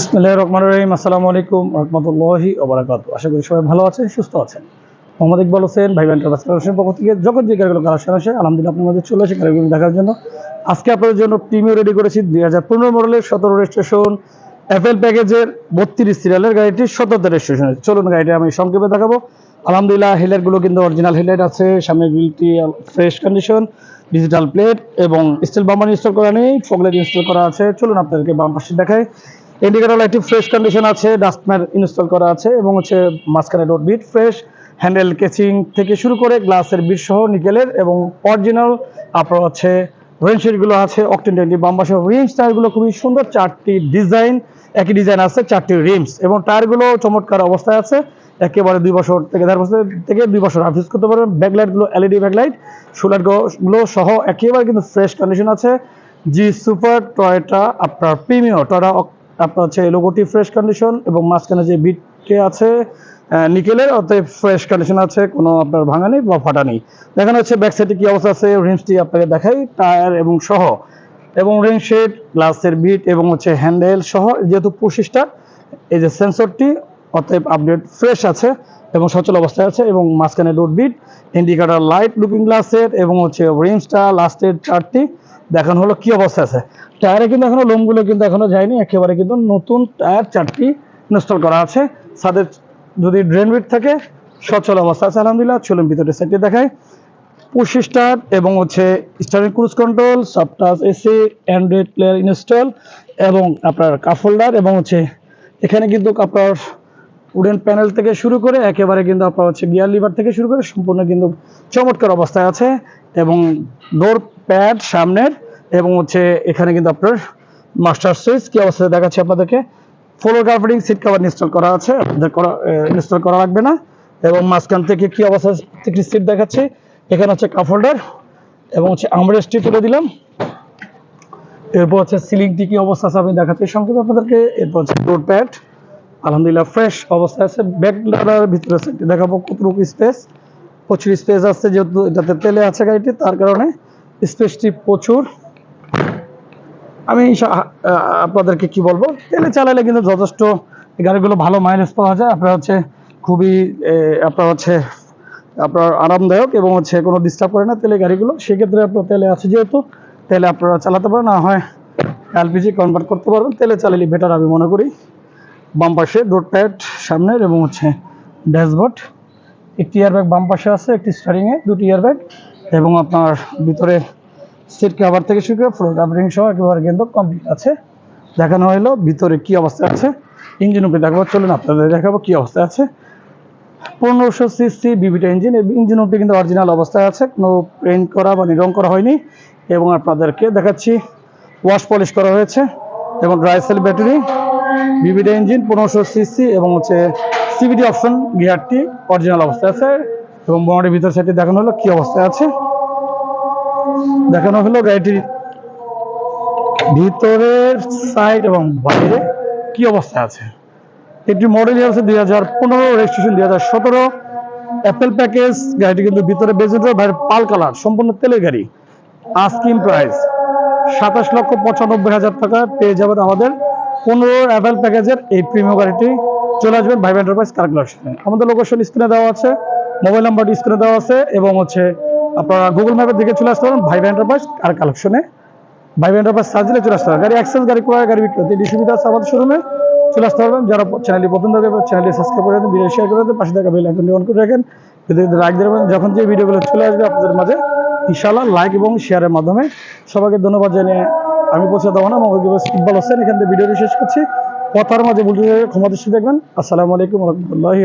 বিসমিল্লাহির রহমানির রহিম। আসসালামু আলাইকুম রহমতুল্লাহি ওবারাকাতু। আশা করি সবাই ভালো আছেন, সুস্থ আছেন। মোহাম্মদ ইকবাল হোসেন ভাই পক্ষ থেকে যখন যে গাড়িগুলো কালেকশন আসে আলহামদুলিল্লাহ আপনার মধ্যে চলে আসে গাড়িগুলো দেখার জন্য আজকে আপনাদের জন্য প্রিমিয়ার রেডি করেছি দুই হাজার পনেরো মডেলের সতেরো রেজিস্ট্রেশন এফএল প্যাকেজের বত্রিশ সিরিয়ালের গাড়িটি সতেরো চলুন গাড়িটি আমি সংক্ষেপে দেখাবো। আলহামদুলিল্লাহ কিন্তু অরিজিনাল আছে, সামনে গ্রিলটি ফ্রেশ কন্ডিশন ডিজিটাল প্লেট এবং স্টিল বাম্পার ইনস্টল করা নেই ইনস্টল করা আছে। চলুন আপনাদেরকে বাম পাশে দেখাই। ইন্ডিকেটর লাইটটি ফ্রেশ কন্ডিশন আছে ডাস্টম্যান ইনস্টল করা আছে এবং হচ্ছে মাঝখানে রোড বিট ফ্রেশ হ্যান্ডেল কেচিং থেকে শুরু করে গ্লাসের বিট সহ নিকেলের এবং অরিজিনাল আপনার হচ্ছে রেঞ্জগুলো আছে অকটেন টোয়েন্টি বাম্বাসহ রিমস টায়ারগুলো খুবই সুন্দর, চারটি ডিজাইন একই ডিজাইন আছে, চারটি রিমস এবং টায়ারগুলো চমৎকার অবস্থায় আছে, একেবারে দুই বছর থেকে দেড় বছর থেকে দুই বছর ইউজ করতে পারবেন ব্যাকলাইটগুলো এলইডি ব্যাকলাইটগুলো সহ একেবারে কিন্তু ফ্রেশ কন্ডিশন আছে জি সুপার টয়টা আপনার প্রিমিয়ার টয়টা আপনার হচ্ছে লোগোটি ফ্রেশ কন্ডিশন এবং মাঝখানে যে বিটে আছে নিকেলের অতএব ফ্রেশ কন্ডিশন আছে, কোনো আপনার ভাঙা নেই বা ফাটা নেই। দেখানো হচ্ছে ব্যাক সাইডে কি অবস্থা আছে রিমসটি আপনাকে দেখাই টায়ার এবং সহ। এবং শেড গ্লাসের বিট এবং হচ্ছে হ্যান্ডেল সহ, যেহেতু পঁচিশটা এই যে সেন্সরটি অতএব আপডেট ফ্রেশ আছে এবং সচল অবস্থায় আছে এবং মাঝখানে রোড বিট ইন্ডিকেটার লাইট লুকিং গ্লাসের এবং হচ্ছে রিমসটা লাস্টের চারটি দেখানো হলো কি অবস্থা আছে। টায়ারে কিন্তু এখনও লোমগুলো কিন্তু এখনও যায়নি, একেবারে কিন্তু নতুন টায়ার চারটি ইনস্টল করা আছে। সাদের যদি ড্রেন বিট থাকে, সচল অবস্থা আছে, আলহামদুলিল্লাহ, চলুন ভিতরে সাইডে দেখায় পুশ স্টার্ট এবং হচ্ছে স্টারিং ক্রুজ কন্ট্রোল সফটাস এসি অ্যান্ড্রয়েড প্লেয়ার ইনস্টল এবং আপনার কাপ হোল্ডার এবং হচ্ছে এখানে কিন্তু আপনার উডেন প্যানেল থেকে শুরু করে একেবারে কিন্তু আপনার হচ্ছে গিয়ার লিভার থেকে শুরু করে সম্পূর্ণ কিন্তু চমৎকার অবস্থায় আছে। এবং ডোর প্যাড সামনের এবং হচ্ছে এখানে কিন্তু আপনার মাস্টার সুইচ কি অবস্থায় দেখাচ্ছে আপনাদেরকে। Floor carpeting seat cover install করা আছে, আপনাদের করা ইনস্টল করা লাগবে না। এবং মাঝখান থেকে কি অবস্থা থেকে সিট দেখাচ্ছে, এখানে হচ্ছে কাপ হোল্ডার এবং হচ্ছে আমরেস্টটি তুলে দিলাম। এরপর হচ্ছে সিলিংটি কি অবস্থা আছে আমি দেখাচ্ছি সংক্ষেপে আপনাদেরকে। এরপর হচ্ছে ডোর প্যাড আলহামদুলিল্লাহ ফ্রেশ অবস্থায় আছে। ব্যাক ভিতরে দেখাবো কতটুকু স্পেস প্রচুর স্পেস আছে যেহেতু এটাতে তেলে আছে গাড়িটি, তার কারণে স্পেসটি প্রচুর। আমি আপনাদেরকে কি বলব? তেলে চালালে কিন্তু যথেষ্ট গাড়িগুলো ভালো মাইলেজ পাওয়া যায়। আপনার হচ্ছে খুবই আপনার হচ্ছে, আপনার আরামদায়ক এবং হচ্ছে কোনো ডিস্টার্ব করে না তেলে গাড়িগুলো। সেক্ষেত্রে আপনার তেলে আছে যেহেতু, তেলে আপনারা চালাতে পারেন। না হয় এলপিজি কনভার্ট করতে পারবেন। তেলে চালালে বেটার আমি মনে করি। বাম পাশে ডোর প্যাড সামনের এবং হচ্ছে ড্যাশবোর্ড একটি এয়ারব্যাগ বাম পাশে আছে, একটি স্টারিংয়ে দুটি এয়ারব্যাগ এবং আপনার ভিতরে সিট কভার থেকে শুরু করে ফ্লোর কাভারিং সহ একেবারে কিন্তু কমপ্লিট আছে। দেখানো হলো ভিতরে কি অবস্থা আছে। ইঞ্জিন উপরে দেখাবো, চলুন আপনাদের দেখাবো কি অবস্থা আছে। পনেরোশো সিসি বিবিটা ইঞ্জিন ইঞ্জিন উপরে কিন্তু অরিজিনাল অবস্থায় আছে, কোনো পেন্ট করা বা রং করা হয়নি এবং আপনাদেরকে দেখাচ্ছি ওয়াশ পলিশ করা হয়েছে এবং ড্রাই সেল ব্যাটারি বিবিডা ইঞ্জিন পনেরোশো সিসি এবং হচ্ছে সিবিডি অপশন গিয়ারটি অরিজিনাল অবস্থায় আছে। এবং বোনাটের ভিতর সাইডে দেখানো হলো কি অবস্থায় আছে। দেখানো হলো গাড়িটির ভিতরের সাইড এবং বাইরে কি অবস্থায় আছে। এটি মডেল আছে দুই হাজার পনেরো রেজিস্ট্রেশন দুই হাজার সতেরো। অ্যাপেল প্যাকেজ গাড়িটি কিন্তু ভিতরে বেজেন্টার বাইরে পাল কালার সম্পূর্ণ তেলের গাড়ি। আস্কিং প্রাইস সাতাশ লক্ষ পঁচানব্বই হাজার টাকা পেয়ে যাবেন আমাদের পনেরো অ্যাপেল প্যাকেজের এই প্রিমিয়াম গাড়িটি। চলে আসবেন ভাইভ এন্টারপ্রাইজ কার কালেকশনে আমাদের লোকেশন স্ক্রিনে দেওয়া আছে মোবাইল নাম্বারটি স্ক্রিনে দেওয়া আছে, এবং হচ্ছে আপনারা গুগল ম্যাপের দিকে চলে আসতে পারেন ভাইভ এন্টারপ্রাইজ কার কালেকশনে ভাইভ এন্টারপ্রাইজ সার্চ দিলে চলে আসতে পারেন। গাড়ি অ্যাক্সেস গাড়ি ক্রয়, গাড়ি বিক্রি এই সুবিধা আছে আমাদের শোরুমে চলে আসতে পারবেন। যারা চ্যানেলটি পছন্দ করবে চ্যানেলটি সাবস্ক্রাইব করে দেন ভিডিও শেয়ার করে দেন পাশে থাকা বেল আইকনটি অন করে রাখেন। যদি লাইক দেবেন যখন যে ভিডিওগুলো চলে আসবে আপনাদের মাঝে, ইনশাআল্লাহ লাইক এবং শেয়ারের মাধ্যমে। সবাইকে ধন্যবাদ জানিয়ে আমি পৌঁছে দেবো না মোহাম্মদ ইকবাল হোসেন এখান থেকে ভিডিওটি শেষ করছি। কথার মাঝে বলতে ক্ষমাদৃষ্টি দেখবেন। আসসালামু আলাইকুম রহমতুল্লাহি